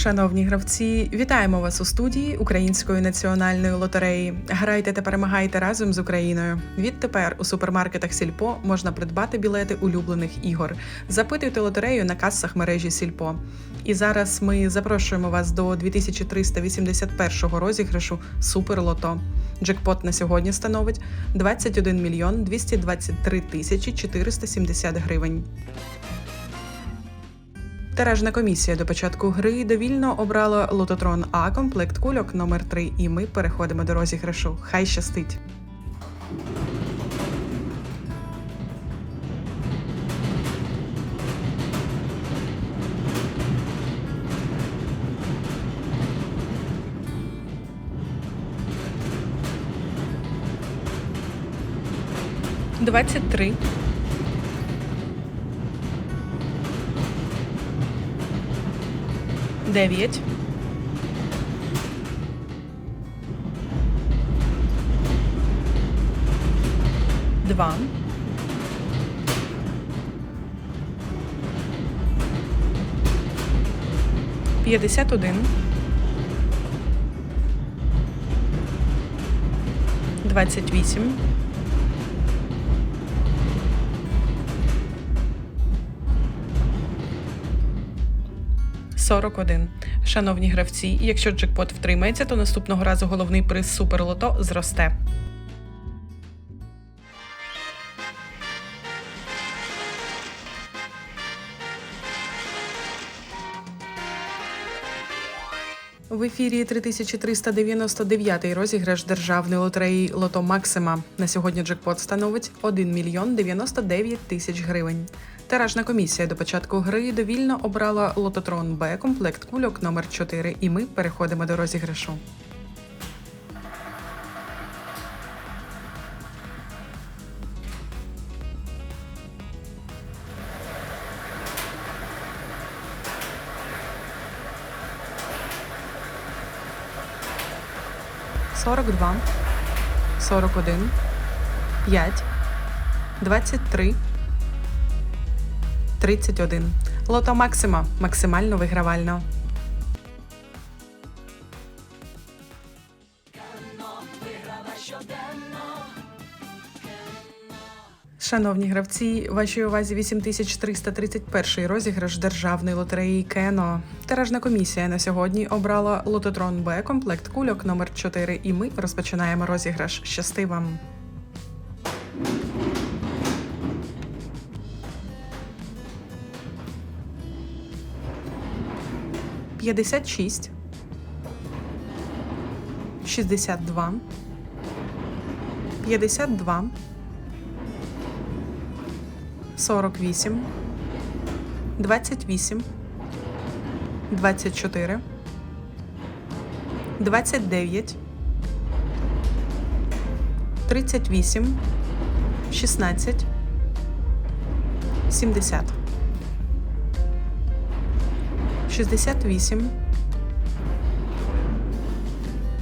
Шановні гравці, вітаємо вас у студії Української національної лотереї. Грайте та перемагайте разом з Україною. Відтепер у супермаркетах Сільпо можна придбати білети улюблених ігор. Запитуйте лотерею на касах мережі Сільпо. І зараз ми запрошуємо вас до 2381 розіграшу Суперлото. Джекпот на сьогодні становить 21 мільйон 223 тисячі 470 гривень. Тиражна комісія до початку гри довільно обрала лототрон А комплект кульок номер 3 і ми переходимо до розіграшу. Хай щастить! Двадцять три. Дев'ять. Два. П'ятдесят один. Двадцять вісім. Сорок один. Шановні гравці, якщо джекпот втримається, то наступного разу головний приз Суперлото зросте. В ефірі 3399 розіграш державної лотереї Лото Максима. На сьогодні джекпот становить 1 мільйон 99 тисяч гривень. Тиражна комісія до початку гри довільно обрала лототрон Б комплект кульок номер 4 і ми переходимо до розіграшу. Сорок два, сорок один, п'ять, двадцять три. 31. Лото Максима максимально вигравально. Шановні гравці, вашій увазі 8331 розіграш державної лотереї Кено. Тиражна комісія на сьогодні обрала лототрон Б комплект кульок номер 4 і ми розпочинаємо розіграш. Щасти вам! 56, 62, 52, 48, 28, 24, 29, 38, 16, 70. 68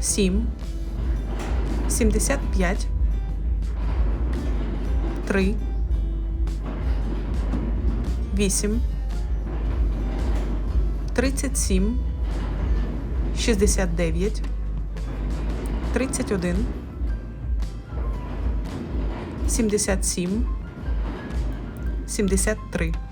7 75 3 8 37 69 31 77 73.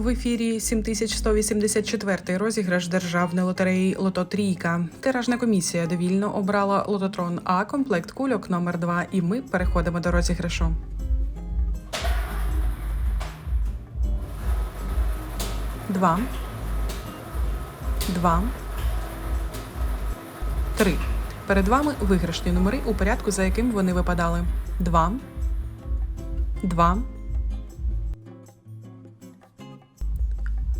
В ефірі 7184 розіграш державної лотереї Лото Трійка. Тиражна комісія довільно обрала лототрон А комплект кульок номер 2 і ми переходимо до розіграшу. Два. Два. Три. Перед вами виграшні номери у порядку, за яким вони випадали. Два. Два.